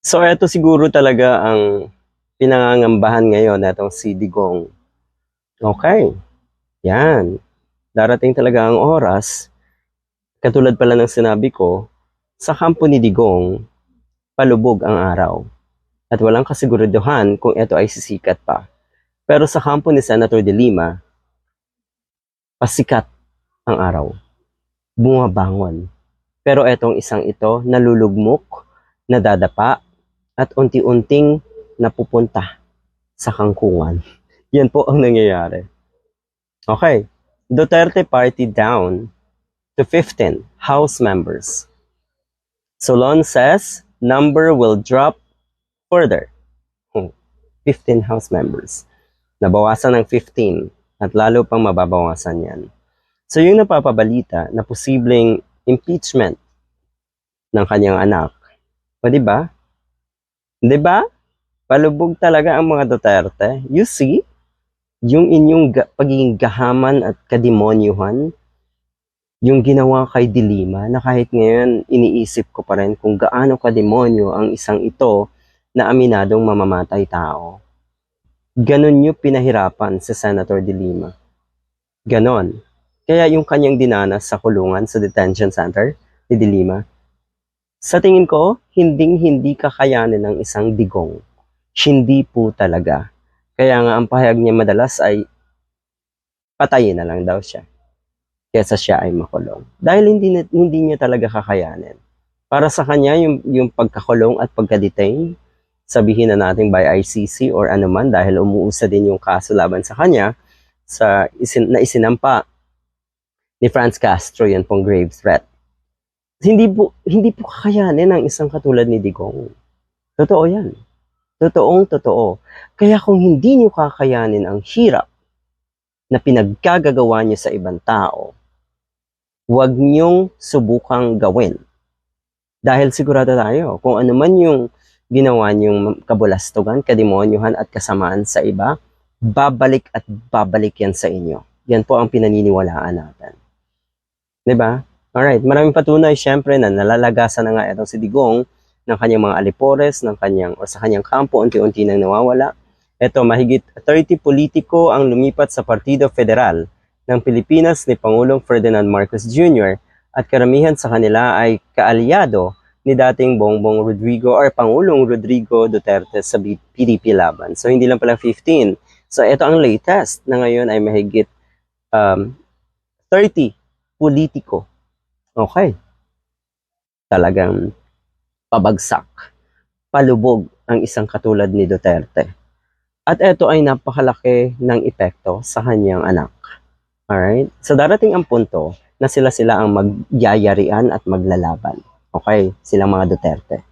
So, eto siguro talaga ang pinangangambahan ngayon natong si Digong. Okay. Yan. Darating talaga ang oras, katulad pala ng sinabi ko, sa kampo ni Digong, palubog ang araw. At walang kasiguraduhan kung ito ay sisikat pa. Pero sa kampo ni Senator De Lima, pasikat ang araw. Bumabangon. Pero etong isang ito, nalulugmok, nadadapa, at unti-unting napupunta sa kangkungan. Yan po ang nangyayari. Okay. Duterte Party down to 15 House members. Solon says number will drop further. Hmm. 15 House members. Nabawasan ng 15 at lalo pang mababawasan yan. So yung napapabalita na posibleng impeachment ng kanyang anak. O ba? Di ba? Palubog talaga ang mga Duterte. You see? Yung inyong ga- pagiging gahaman at kademonyuhan, yung ginawa kay Dilima na kahit ngayon iniisip ko pa rin kung gaano kademonyo ang isang ito na aminadong mamamatay tao. Ganon nyo pinahirapan sa Senator Dilima. Ganon. Kaya yung kanyang dinanas sa kulungan sa detention center ni Dilima, sa tingin ko, hinding-hindi kakayanin ng isang digong. Hindi po talaga. Kaya nga ang pahayag niya madalas ay patayin na lang daw siya kesa siya ay makulong. Dahil hindi, hindi niya talaga kakayanin. Para sa kanya, yung, yung pagkakulong at pagka-detain, sabihin na natin by ICC or anuman dahil umuusa din yung kaso laban sa kanya sa isin, na isinampa ni Franz Castro yan pong grave threat. Hindi po hindi po kakayanin ng isang katulad ni Digong. Totoo 'yan. Totoong totoo. Kaya kung hindi niyo kakayanin ang hirap na pinaggagawa niyo sa ibang tao, huwag niyong subukang gawin. Dahil sigurado tayo, kung ano man yung ginawa niyong kabulastugan, kademonyuhan at kasamaan sa iba, babalik at babalik yan sa inyo. Yan po ang pinaniniwalaan natin. 'Di ba? Alright, maraming patunay syempre na nalalagasan na nga itong si Digong ng kanyang mga alipores, ng kanyang, o sa kanyang kampo, unti-unti nang nawawala. Ito, mahigit 30 politiko ang lumipat sa Partido Federal ng Pilipinas ni Pangulong Ferdinand Marcos Jr. at karamihan sa kanila ay kaalyado ni dating Bongbong Rodrigo or Pangulong Rodrigo Duterte sa PDP laban. So hindi lang pala 15. So ito ang latest na ngayon ay mahigit um, 30 politiko Okay. Talagang pabagsak, palubog ang isang katulad ni Duterte. At ito ay napakalaki ng epekto sa kanyang anak. Alright? So darating ang punto na sila-sila ang magyayarian at maglalaban. Okay? Silang mga Duterte.